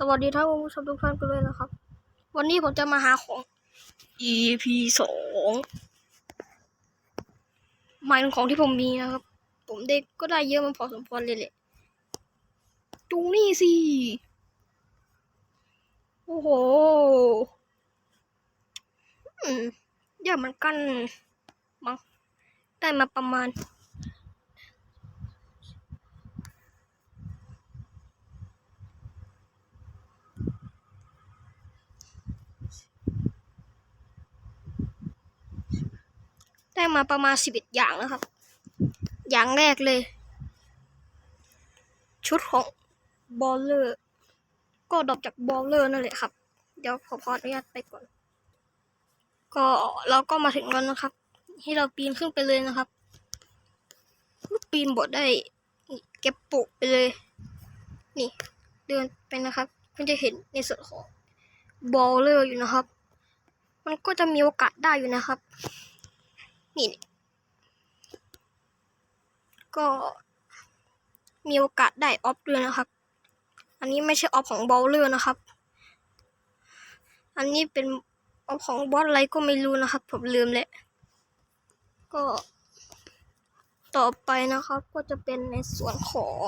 สวัสดีท่านผู้ชมทุกท่านกันเลยนะครับ วันนี้ผมจะมาหาของ EP สองหมายถึงของที่ผมมีนะครับ ผมเด็กก็ได้เยอะมันพอสมควรเลยแหละดูนี่สิ โอ้โหอืมเยอะมือนกันมั้งได้มาประมาณ ได้มาประมาณสิบเอ็ดอย่างนะครับ อย่างแรกเลย ชุดของบอลเลอร์ก็ดรอปจากบอลเลอร์นั่นแหละครับ เดี๋ยวขอขออนุญาตไปก่อน ก็เราก็มาถึงแล้วนะครับ ให้เราปีนขึ้นไปเลยนะครับปีนบดได้เก็บปุกไปเลย นี่ เดินไปนะครับ คุณจะเห็นในส่วนของบอลเลอร์อยู่นะครับ มันก็จะมีโอกาสได้อยู่นะครับ นี่ก็มีโอกาสได้ออฟด้วยนะครับ อันนี้ไม่ใช่ออฟของบอลเลอร์นะครับ อันนี้เป็นออฟของบอสอะไรก็ไม่รู้นะครับ ผมลืมเลยก็ต่อไปนะครับก็จะเป็นในส่วนของ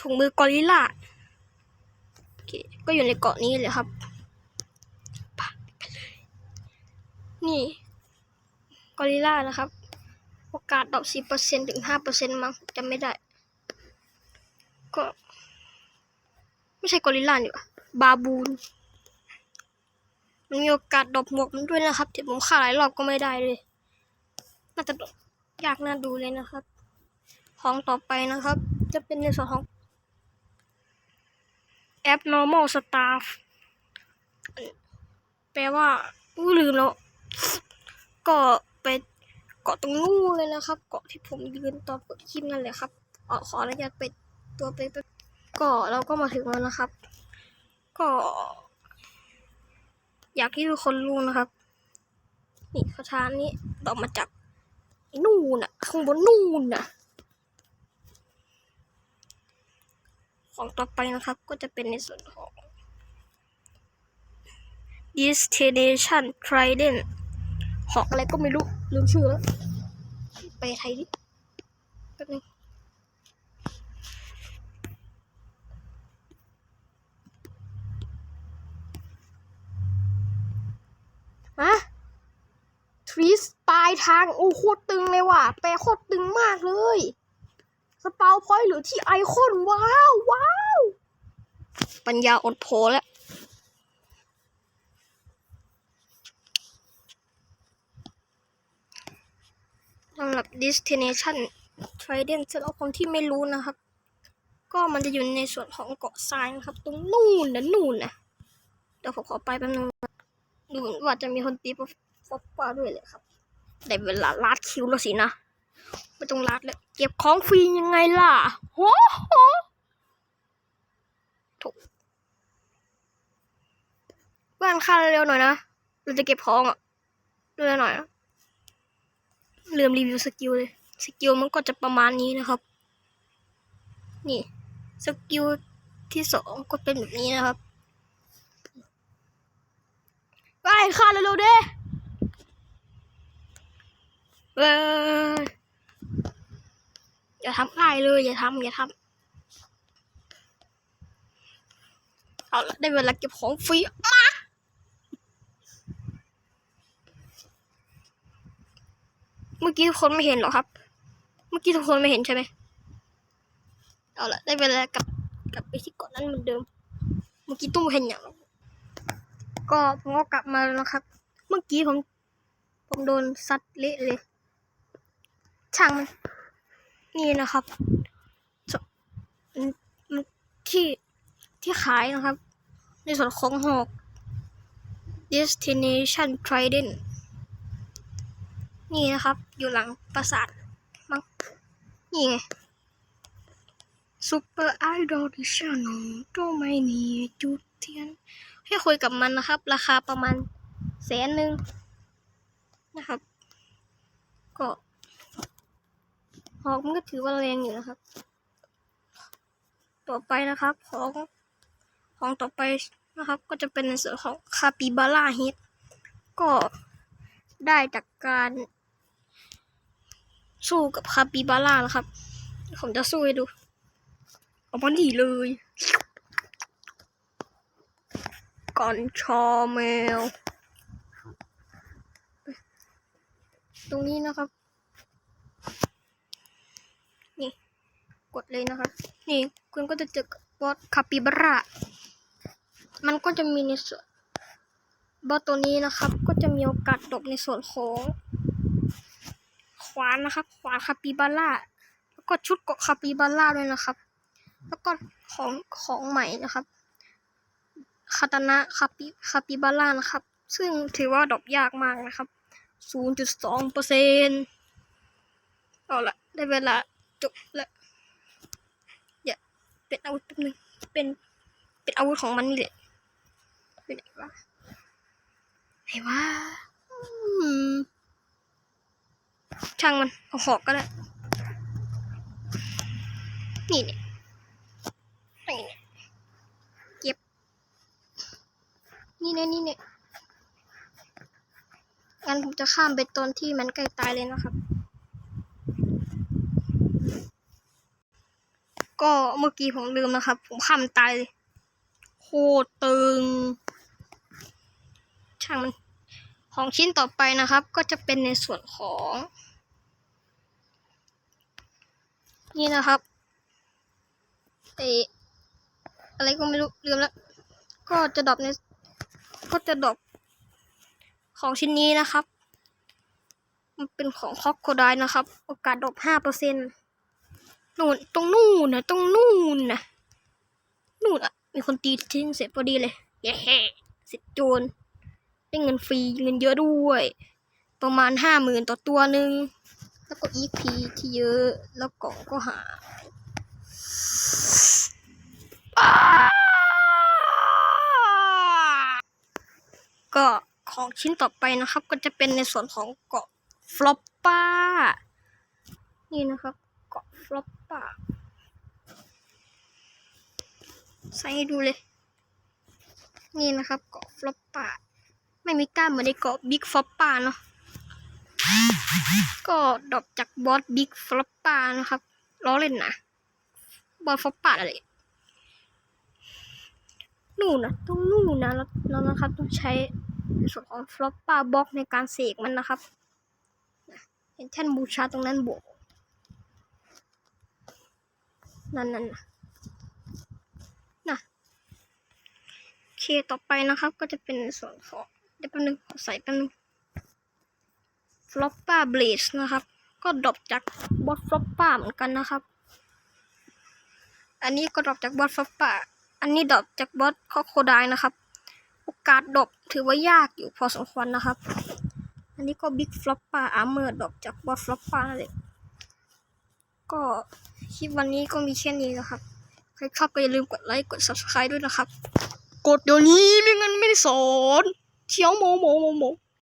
ถุงมือกอริลล่าก็อยู่ในเกาะนี้เลยครับ นี่กอริลล่านะครับ โอกาสดรอปสิเปอร์เซ็นถึงห้าเปอร์เซ็นมั้งจำไม่ได้ ก็ ไม่ใช่กอริลล่านี่ว่าบาบูน มันมีโอกาสดรอปหมวกมันด้วยนะครับที่ผมฆ่าหลายรอบก็ไม่ได้เลย น่าจะอยากน่าดูเลยนะครับ ของต่อไปนะครับ จะเป็นในส่วนของ abnormal staff แปลว่าอู้ลืมแล้ว ก็ไปเกาะตรงนู้นเลยนะครับ เกาะที่ผมยืนตอนเปิดคลิปนั่นแหละครับอขออนุญาตไปตัวไปไปก็เราก็มาถึงแล้วนะครับ ก็ อยากให้ทุกคนรู้นะครับ นี่คาถานี้ต่อมาจากนู่นน่ะ ข้างบนนู่นน่ะ ของต่อไปนะครับ ก็จะเป็นในส่วนของ destination trident หอกอะไรก็ไม่รู้ลืมชื่อแล้ว ไปไทยดิแป๊บนึงฮะทรีสปลายทาง โอ้โคตรตึงเลยว่ะ แปลโคตรตึงมากเลยสเปาพอยต์หรือที่ไอคอน ว้าว ว้าว ปัญญาอดโผแล้ว สำหรับ destination trident สำหรับคนที่ไม่รู้นะครับ ก็มันจะอยู่ในส่วนของเกาะทรายนะครับ ตรงนู่นนะนู่นนะเดี๋ยวผมขอไปแป๊บนึงดูเหมือนว่าจะมีคนตีป๊อปป้าด้วยเลยครับได้เวลาลาดคิวแล้วสินะไม่ต้องลาดเลยเก็บของฟรียังไงล่ะโหโหถูกว่านค่าเร็วหน่อยนะเราจะเก็บของอะเร็วหน่อยนะ ลืมรีวิวสกิลเลย สกิลมันก็จะประมาณนี้นะครับ นี่ สกิลที่สองก็เป็นแบบนี้นะครับ ไปฆ่าเร็วๆเด้เอยอย่าทำง่ายเลย อย่าทำอย่าทำเอาละได้เวลาเก็บของฟรีมา เมื่ อกี้ทุกคนไม่เห็นหรอครับ เมื่อกี้ทุกคนไม่เห็นใช่ไหมเอาละได้เวลากลับกลับไปที่เกาะนั้นเหมือนเดิม เมื่อกี้ตุ้มเห็นอย่างก็ผมก็กลับมาแล้วนะครับ เมื่อกี้ผมผมโดนซัดเละเลย ช่างมันนี่นะครับที่ที่ขายนะครับ ในส่วนของหอก destination trident นี่นะครับ อยู่หลังปราสาทมังนี่ไงซูเปอร์ไอดอลดิชั่นตัวไม่มีจุดเทียน ให้คุยกับมันนะครับ ราคาประมาณแสนหนึ่งนะครับ ก็หอกมันก็ถือว่าแรงอยู่นะครับ ต่อไปนะครับของของต่อไปนะครับ ก็จะเป็นในส่วนของคาปิบาร่าฮิตก็ได้จากการ สู้กับคาปิบาร่านะครับ ผมจะสู้ให้ดู เอามาดีเลย ก่อนชอแมว ตรงนี้นะครับ นี่ กดเลยนะครับ นี่คุณก็จะเจอบอสคาปิบาร่า มันก็จะมีในส่วนบอสตัวนี้นะครับ ก็จะมีโอกาสดรอปในส่วนของ ขวานนะครับขวานคาปิบาร่าแล้วก็ชุดเกาะคาปิบาร่าด้วยนะครับ แล้วก็ของของใหม่นะครับคาตานะคาปิคาปิบาร่านะครับ ซึ่งถือว่าดรอปยากมากนะครับ 0.2เปอร์เซ็นเอาละได้เวลาจบแล้วอย่าเป็นอาวุธแป๊บนึงเป็นเป็นอาวุธของมันนี่แหละเป็นไหนวะไหนวะอืม ช่างมันเอาหอกก็ได้ นี่เนี่ยนี่เนี่ยเก็บ นี่เนี่ยนี่เนี่ยงั้นผมจะข้ามไปตอนที่มันใกล้ตายเลยนะครับ ก็เมื่อกี้ผมลืมนะครับ ผมข้ามตายเลย โคตรตึง ช่างมัน ของชิ้นต่อไปนะครับ ก็จะเป็นในส่วนของ นี่นะครับเออะไรก็ไม่รู้ลืมแล้ว ก็จะดรอปในก็จะดรอปของชิ้นนี้นะครับ มันเป็นของคอกโคไดนะครับ โอกาสดรอปห้าเปอร์เซ็นต์นู่นตรงนู่นนะตรงนู่นนะนู่นอะ มีคนตีทิ้งเสร็จพอดีเลยเย้เสร็จโจร ได้เงินฟรีเงินเยอะด้วย ประมาณห้าหมื่นต่อตัวหนึ่งแล้วก็อีพีที่เยอะแล้วกล่องก็หาอ้าก็ของชิ้นต่อไปนะครับ ก็จะเป็นในส่วนของเกาะฟลอปป้า นี่นะครับเกาะฟลอปป้าใส่ให้ดูเลย นี่นะครับเกาะฟลอปป้า ไม่มีกล้ามเหมือนในเกาะบิ๊กฟลอปป้าเนาะก็ดรอปจากบอสบิ๊กฟลอปป้านะครับล้อเล่นนะบอสฟลอปป้าอะไรนู่นนะต้องนู่นนะแล้วนะครับต้องใช้ส่วนของฟลอปป้าบล็อกในการเสกมันนะครับเห็นแท่นบูชาตรงนั้นบวกนั่นนั่นนะนะโอเคต่อไปนะครับก็จะเป็นส่วนของ เดี๋ยวแป๊บนึงใส่แป๊บนึงฟลอปป้าเบลสนะครับ ก็ดรอปจากบอสฟลอปป้าเหมือนกันนะครับ อันนี้ก็ดรอปจากบอสฟลอปป้าอันนี้ดรอปจากบอสคอโคไดนะครับ โอกาสดรอปถือว่ายากอยู่พอสมควรนะครับ อันนี้ก็บิ๊กฟลอปป้าอาร์เมอร์ดรอปจากบอสฟลอปป้าเลยก็คลิปวันนี้ก็มีแค่นี้นะครับ ใครชอบก็อย่าลืมกดไลค์กด subscribe ด้วยนะครับ กดเดี๋ยวนี้ไม่งั้นไม่ได้สอน เชียวโมโมโมโม